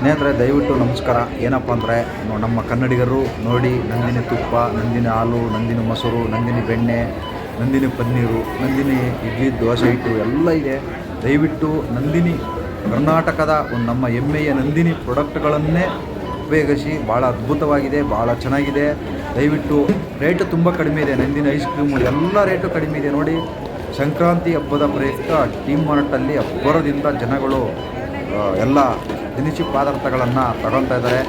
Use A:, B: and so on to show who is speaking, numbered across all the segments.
A: ಸ್ನೇಹಿತರೆ, ದಯವಿಟ್ಟು ನಮಸ್ಕಾರ. ಏನಪ್ಪ ಅಂದರೆ ನಮ್ಮ ಕನ್ನಡಿಗರು ನೋಡಿ, ನಂದಿನಿ ತುಪ್ಪ, ನಂದಿನಿ ಹಾಲು, ನಂದಿನಿ ಮೊಸರು, ನಂದಿನಿ ಬೆಣ್ಣೆ, ನಂದಿನಿ ಪನ್ನೀರು, ನಂದಿನಿ ಇಡ್ಲಿ, ದೋಸೆ, ಹಿಟ್ಟು ಎಲ್ಲ ಇದೆ. ದಯವಿಟ್ಟು ನಂದಿನಿ ಕರ್ನಾಟಕದ ಒಂದು ನಮ್ಮ ಹೆಮ್ಮೆಯ ನಂದಿನಿ ಪ್ರಾಡಕ್ಟ್ಗಳನ್ನೇ ಉಪಯೋಗಿಸಿ ಭಾಳ ಅದ್ಭುತವಾಗಿದೆ ಭಾಳ ಚೆನ್ನಾಗಿದೆ. ದಯವಿಟ್ಟು ರೇಟು ತುಂಬ ಕಡಿಮೆ ಇದೆ. ನಂದಿನಿ ಐಸ್ ಕ್ರೀಮು ಎಲ್ಲ ರೇಟು ಕಡಿಮೆ ಇದೆ ನೋಡಿ. ಸಂಕ್ರಾಂತಿ ಹಬ್ಬದ ಪ್ರಯುಕ್ತ ಟೀಮ್ ಮಾರ್ಟಲ್ಲಿ ಅಬ್ಬರದಿಂದ ಜನಗಳು ಎಲ್ಲ ದಿನಸಿ ಪದಾರ್ಥಗಳನ್ನು ತಗೊಳ್ತಾ ಇದ್ದಾರೆ.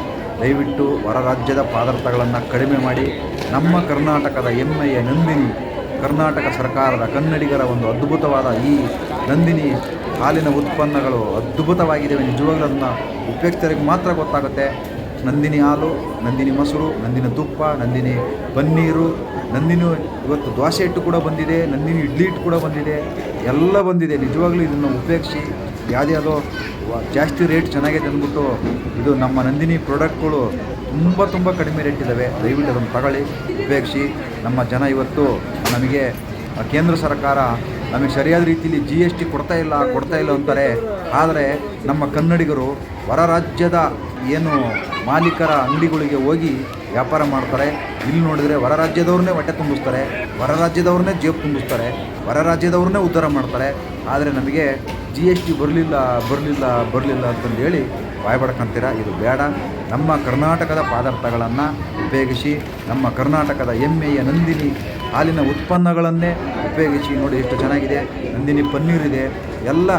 A: ದಯವಿಟ್ಟು ಹೊರ ರಾಜ್ಯದ ಪದಾರ್ಥಗಳನ್ನು ಕಡಿಮೆ ಮಾಡಿ. ನಮ್ಮ ಕರ್ನಾಟಕದ ಹೆಮ್ಮೆಯ ನಂದಿನಿ, ಕರ್ನಾಟಕ ಸರ್ಕಾರದ ಕನ್ನಡಿಗರ ಒಂದು ಅದ್ಭುತವಾದ ಈ ನಂದಿನಿ ಹಾಲಿನ ಉತ್ಪನ್ನಗಳು ಅದ್ಭುತವಾಗಿದ್ದಾವೆ ನಿಜವಾಗ್ಲೂ ಅದನ್ನು ಉಪಯುಕ್ತರಿಗೆ ಮಾತ್ರ ಗೊತ್ತಾಗುತ್ತೆ. ನಂದಿನಿ ಹಾಲು, ನಂದಿನಿ ಮೊಸರು, ನಂದಿನಿ ತುಪ್ಪ, ನಂದಿನಿ ಪನ್ನೀರು, ನಂದಿನಿ ಇವತ್ತು ದೋಸೆ ಹಿಟ್ಟು ಕೂಡ ಬಂದಿದೆ, ನಂದಿನಿ ಇಡ್ಲಿ ಹಿಟ್ಟು ಕೂಡ ಬಂದಿದೆ. ಎಲ್ಲ ಬಂದಿದೆ. ನಿಜವಾಗ್ಲೂ ಇದನ್ನು ಉಪಯೋಗಿಸಿ. ಯಾವುದೇ ಯಾವುದೋ ಜಾಸ್ತಿ ರೇಟ್ ಚೆನ್ನಾಗಿದೆ ಅಂದ್ಬಿಟ್ಟು ಇದು ನಮ್ಮ ನಂದಿನಿ ಪ್ರಾಡಕ್ಟ್ಗಳು ತುಂಬ ತುಂಬ ಕಡಿಮೆ ರೇಟ್ ಇದ್ದಾವೆ. ದಯವಿಟ್ಟು ಅದನ್ನು ತಗೊಳ್ಳಿ, ಉಪಯೋಗಿಸಿ. ನಮ್ಮ ಜನ ಇವತ್ತು ನಮಗೆ ಕೇಂದ್ರ ಸರ್ಕಾರ ನಮಗೆ ಸರಿಯಾದ ರೀತಿಯಲ್ಲಿ ಜಿ ಎಸ್ ಟಿ ಕೊಡ್ತಾ ಇಲ್ಲ ಕೊಡ್ತಾ ಇಲ್ಲ ಅಂತಾರೆ. ಆದರೆ ನಮ್ಮ ಕನ್ನಡಿಗರು ಹೊರ ರಾಜ್ಯದ ಏನು ಮಾಲೀಕರ ಅಂಗಡಿಗಳಿಗೆ ಹೋಗಿ ವ್ಯಾಪಾರ ಮಾಡ್ತಾರೆ. ಇಲ್ಲಿ ನೋಡಿದರೆ ಹೊರ ರಾಜ್ಯದವ್ರನ್ನೇ ಹೊಟ್ಟೆ ತುಂಬಿಸ್ತಾರೆ. ಹೊರ ರಾಜ್ಯದವ್ರನ್ನೇ ಜೇಬು ತುಂಬಿಸ್ತಾರೆ. ಹೊರ ರಾಜ್ಯದವ್ರನ್ನೇ ಉದ್ಧಾರ ಮಾಡ್ತಾರೆ. ಆದರೆ ನಮಗೆ ಜಿ ಎಸ್ ಟಿ ಬರಲಿಲ್ಲ ಬರಲಿಲ್ಲ ಬರಲಿಲ್ಲ ಅಂತಂದು ಹೇಳಿ ಬಾಯ್ಬಡ್ಕೊಂತೀರ ಇದು ಬೇಡ. ನಮ್ಮ ಕರ್ನಾಟಕದ ಪದಾರ್ಥಗಳನ್ನು ಉಪಯೋಗಿಸಿ, ನಮ್ಮ ಕರ್ನಾಟಕದ ಹೆಮ್ಮೆಯ ನಂದಿನಿ ಹಾಲಿನ ಉತ್ಪನ್ನಗಳನ್ನೇ ಉಪಯೋಗಿಸಿ ನೋಡಿ ಎಷ್ಟು ಚೆನ್ನಾಗಿದೆ. ನಂದಿನಿ ಪನ್ನೀರ್ ಇದೆ. ಎಲ್ಲ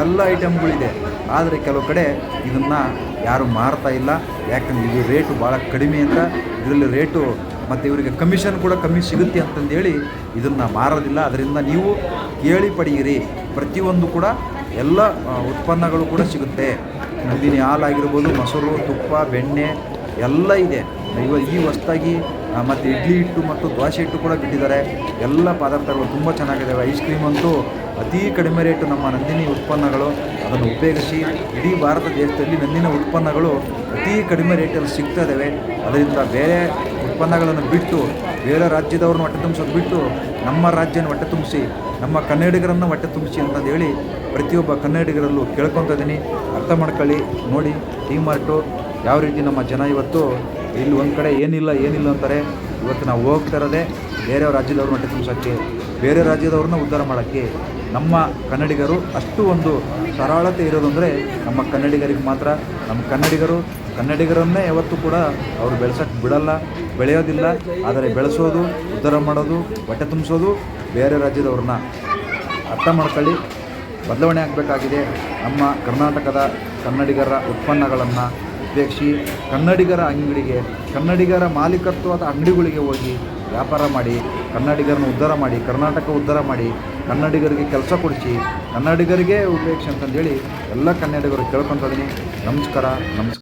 A: ಎಲ್ಲ ಐಟಮ್ಗಳಿದೆ ಆದರೆ ಕೆಲವು ಕಡೆ ಇದನ್ನು ಯಾರು ಮಾರ್ತಾ ಇಲ್ಲ. ಯಾಕಂದ್ರೆ ಇದು ರೇಟು ಭಾಳ ಕಡಿಮೆ ಅಂತ. ಇದರಲ್ಲಿ ರೇಟು ಮತ್ತು ಇವರಿಗೆ ಕಮಿಷನ್ ಕೂಡ ಕಮ್ಮಿ ಸಿಗುತ್ತೆ ಅಂತಂದೇಳಿ ಇದನ್ನು ಮಾರೋದಿಲ್ಲ. ಅದರಿಂದ ನೀವು ಕೇಳಿ ಪಡೆಯಿರಿ. ಪ್ರತಿಯೊಂದು ಕೂಡ ಎಲ್ಲ ಉತ್ಪನ್ನಗಳು ಕೂಡ ಸಿಗುತ್ತೆ. ನಂದಿನಿ ಹಾಲಾಗಿರ್ಬೋದು ಮೊಸರು, ತುಪ್ಪ, ಬೆಣ್ಣೆ ಎಲ್ಲ ಇದೆ. ಇವಾಗ ಈ ಹೊಸ್ದಾಗಿ ಮತ್ತು ಇಡ್ಲಿ ಹಿಟ್ಟು ಮತ್ತು ದೋಸೆ ಹಿಟ್ಟು ಕೂಡ ಬಿಟ್ಟಿದ್ದಾರೆ. ಎಲ್ಲ ಪದಾರ್ಥಗಳು ತುಂಬ ಚೆನ್ನಾಗಿದ್ದಾವೆ ಐಸ್ ಕ್ರೀಮ್ ಅಂತೂ ಅತಿ ಕಡಿಮೆ ರೇಟು ನಮ್ಮ ನಂದಿನಿ ಉತ್ಪನ್ನಗಳು. ಅದನ್ನು ಉಪಯೋಗಿಸಿ ಇಡೀ ಭಾರತ ದೇಶದಲ್ಲಿ ನಂದಿನ ಉತ್ಪನ್ನಗಳು ಅತಿ ಕಡಿಮೆ ರೇಟಲ್ಲಿ ಸಿಗ್ತಾ ಇದ್ದಾವೆ ಅದರಿಂದ ಬೇರೆ ಉತ್ಪನ್ನಗಳನ್ನು ಬಿಟ್ಟು, ಬೇರೆ ರಾಜ್ಯದವ್ರನ್ನ ಹೊಟ್ಟೆ ತುಂಬಿಸೋದು ಬಿಟ್ಟು ನಮ್ಮ ರಾಜ್ಯನ ಹೊಟ್ಟೆ ತುಂಬಿಸಿ ನಮ್ಮ ಕನ್ನಡಿಗರನ್ನು ಹೊಟ್ಟೆ ತುಂಬಿಸಿ ಅಂತಂದು ಹೇಳಿ ಪ್ರತಿಯೊಬ್ಬ ಕನ್ನಡಿಗರಲ್ಲೂ ಕೇಳ್ಕೊತ ಇದ್ದೀನಿ ಅರ್ಥ ಮಾಡ್ಕೊಳ್ಳಿ, ನೋಡಿ ಟೀ ಮಾರ್ಟು ಯಾವ ರೀತಿ ನಮ್ಮ ಜನ ಇವತ್ತು ಇಲ್ಲಿ ಒಂದು ಕಡೆ ಏನಿಲ್ಲ ಏನಿಲ್ಲ ಅಂತಾರೆ. ಇವತ್ತು ನಾವು ಹೋಗ್ತಾ ಇರೋದೇ ಬೇರೆ ರಾಜ್ಯದವ್ರನ್ನ ಹೊಟ್ಟೆ ತುಂಬಿಸೋಕ್ಕೆ, ಬೇರೆ ರಾಜ್ಯದವ್ರನ್ನ ಉದ್ಧಾರ ಮಾಡೋಕ್ಕೆ. ನಮ್ಮ ಕನ್ನಡಿಗರು ಅಷ್ಟು ಒಂದು ಸರಳತೆ ಇರೋದು ಅಂದರೆ ನಮ್ಮ ಕನ್ನಡಿಗರಿಗೆ ಮಾತ್ರ. ನಮ್ಮ ಕನ್ನಡಿಗರು, ಕನ್ನಡಿಗರನ್ನೇ ಯಾವತ್ತೂ ಕೂಡ ಅವರು ಬೆಳೆಸೋಕ್ಕೆ ಬಿಡಲ್ಲ, ಬೆಳೆಯೋದಿಲ್ಲ. ಆದರೆ ಬೆಳೆಸೋದು, ಉದ್ಧಾರ ಮಾಡೋದು, ಹೊಟ್ಟೆ ತುಂಬಿಸೋದು ಬೇರೆ ರಾಜ್ಯದವ್ರನ್ನ ಅರ್ಥ ಮಾಡ್ಕೊಳ್ಳಿ. ಬದಲಾವಣೆ ಆಗಬೇಕಾಗಿದೆ. ನಮ್ಮ ಕರ್ನಾಟಕದ ಕನ್ನಡಿಗರ ಉತ್ಪನ್ನಗಳನ್ನು ಉಪೇಕ್ಷಿ ಕನ್ನಡಿಗರ ಅಂಗಡಿಗೆ, ಕನ್ನಡಿಗರ ಮಾಲೀಕತ್ವದ ಅಂಗಡಿಗಳಿಗೆ ಹೋಗಿ ವ್ಯಾಪಾರ ಮಾಡಿ, ಕನ್ನಡಿಗರನ್ನು ಉದ್ಧಾರ ಮಾಡಿ, ಕರ್ನಾಟಕ ಉದ್ಧಾರ ಮಾಡಿ, ಕನ್ನಡಿಗರಿಗೆ ಕೆಲಸ ಕೊಡಿಸಿ, ಕನ್ನಡಿಗರಿಗೆ ಉಪೇಕ್ಷೆ ಅಂತಂದೇಳಿ ಎಲ್ಲ ಕನ್ನಡಿಗರು ಕೇಳ್ಕೊತಿದ್ದೀನಿ ನಮಸ್ಕಾರ ನಮಸ್ಕಾರ.